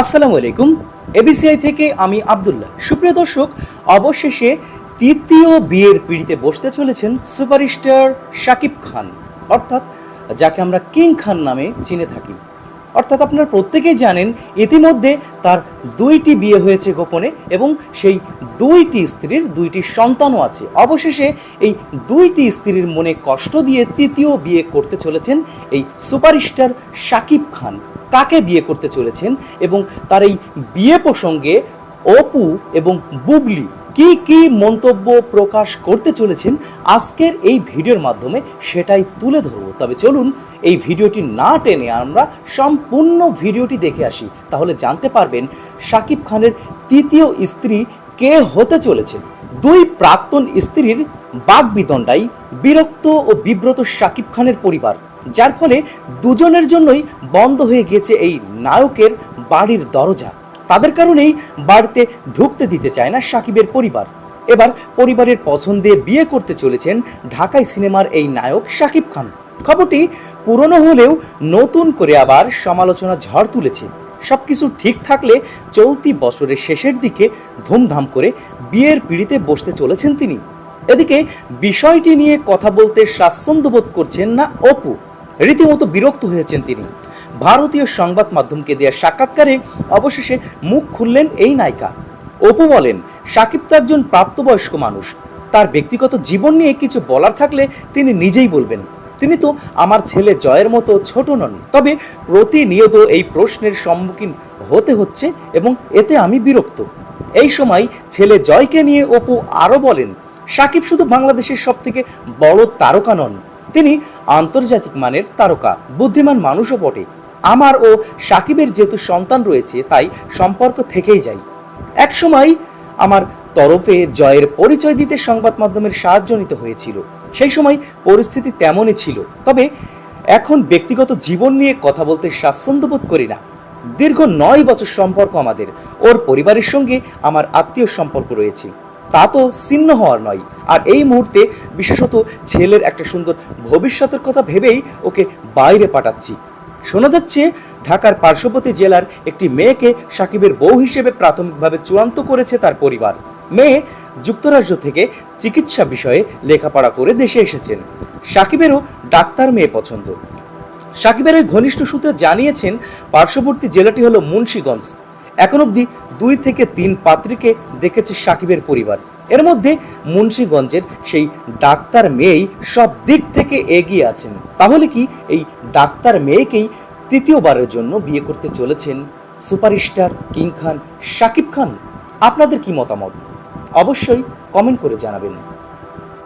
আসসালামু আলাইকুম। এবিসিআই থেকে আমি আব্দুল্লাহ। সুপ্রিয় দর্শক, অবশেষে তৃতীয় বিয়ের পিড়িতে বসতে চলেছেন সুপারস্টার শাকিব খান। অর্থাৎ যাকে আমরা কিং খান নামে চিনে থাকি। অর্থাৎ আপনারা প্রত্যেকেই জানেন, ইতিমধ্যে তার দুইটি বিয়ে হয়েছে গোপনে এবং সেই দুইটি স্ত্রীর দুইটি সন্তানও আছে। অবশেষে এই দুইটি স্ত্রীর মনে কষ্ট দিয়ে তৃতীয় বিয়ে করতে চলেছেন এই সুপারস্টার শাকিব খান। কাকে বিয়ে করতে চলেছেন এবং তার এই বিয়ে প্রসঙ্গে অপু এবং বুবলি কি কি মন্তব্য প্রকাশ করতে চলেছেন আজকের এই ভিডিওর মাধ্যমে সেটাই তুলে ধরবো। তবে চলুন এই ভিডিওটি না টেনে আমরা সম্পূর্ণ ভিডিওটি দেখে আসি। তাহলে জানতে পারবেন শাকিব খানের তৃতীয় স্ত্রী কে হতে চলেছে। দুই প্রাক্তন স্ত্রীর বাগবিদণ্ডাই বিরক্ত ও বিব্রত শাকিব খানের পরিবার। যার ফলে দুজনের জন্যই বন্ধ হয়ে গেছে এই নায়কের বাড়ির দরজা। তাদের কারণেই বাড়িতে ঢুকতে দিতে চায় না সাকিবের পরিবার। এবার পরিবারের পছন্দে বিয়ে করতে চলেছেন ঢাকাই সিনেমার এই নায়ক শাকিব খান। খবরটি পুরনো হলেও নতুন করে আবার সমালোচনা ঝড় তুলেছে। সবকিছু ঠিক থাকলে চলতি বছরের শেষের দিকে ধুমধাম করে বিয়ের পিড়িতে বসতে চলেছেন তিনি। এদিকে বিষয়টি নিয়ে কথা বলতে স্বাচ্ছন্দ্য বোধ করছেন না অপু। রীতিমতো বিরক্ত হয়েছেন তিনি। ভারতীয় সংবাদ মাধ্যমকে দেওয়া সাক্ষাৎকারে অবশেষে মুখ খুললেন এই নায়িকা। অপু বলেন, সাকিব তো একজন প্রাপ্তবয়স্ক মানুষ। তার ব্যক্তিগত জীবন নিয়ে কিছু বলার থাকলে তিনি নিজেই বলবেন। তিনি তো আমার ছেলে জয়ের মতো ছোট নন। তবে প্রতিনিয়ত এই প্রশ্নের সম্মুখীন হতে হচ্ছে এবং এতে আমি বিরক্ত। এই সময় ছেলে জয়কে নিয়ে অপু আরও বলেন, সাকিব শুধু বাংলাদেশের সব থেকে বড় তারকা নন। তিনি আন্তর্জাতিক মানের তারকা, বুদ্ধিমান মানুষও বটে। আমার ও সাকিবের যেহেতু সন্তান রয়েছে, তাই সম্পর্ক থেকেই যায় এক সময় আমার তরফে জয়ের পরিচয় দিতে সংবাদ মাধ্যমের সাহায্য নিতে হয়েছিল। সেই সময় পরিস্থিতি তেমনই ছিল। তবে এখন ব্যক্তিগত জীবন নিয়ে কথা বলতে স্বাচ্ছন্দ্য বোধ করি না। দীর্ঘ নয় বছর সম্পর্ক আমাদের। ওর পরিবারের সঙ্গে আমার আত্মীয় সম্পর্ক রয়েছে। তা তো ছিন্ন হওয়ার নয়। আর এই মুহূর্তে বিশেষত ছেলের একটা সুন্দর ভবিষ্যতের কথা ভেবেই ওকে বাইরে পাঠাচ্ছি। শোনা যাচ্ছে ঢাকার পার্শ্ববর্তী জেলার একটি মেয়েকে সাকিবের বউ হিসেবে প্রাথমিকভাবে চূড়ান্ত করেছে তার পরিবার। মেয়ে যুক্তরাজ্য থেকে চিকিৎসা বিষয়ে লেখাপড়া করে দেশে এসেছেন। সাকিবেরও ডাক্তার মেয়ে পছন্দ। সাকিবের ঘনিষ্ঠ সূত্রে জানিয়েছেন, পার্শ্ববর্তী জেলাটি হলো মুন্সীগঞ্জ। এখন অবধি দুই থেকে তিন পাত্রীকে দেখেছে সাকিবের পরিবার। এর মধ্যে মুন্সীগঞ্জের সেই ডাক্তার মেয়েই সব দিক থেকে এগিয়ে আছেন। তাহলে কি এই ডাক্তার মেয়েকেই তৃতীয়বারের জন্য বিয়ে করতে চলেছেন সুপারস্টার কিং খান সাকিব খান? আপনাদের কি মতামত? অবশ্যই কমেন্ট করে জানাবেন।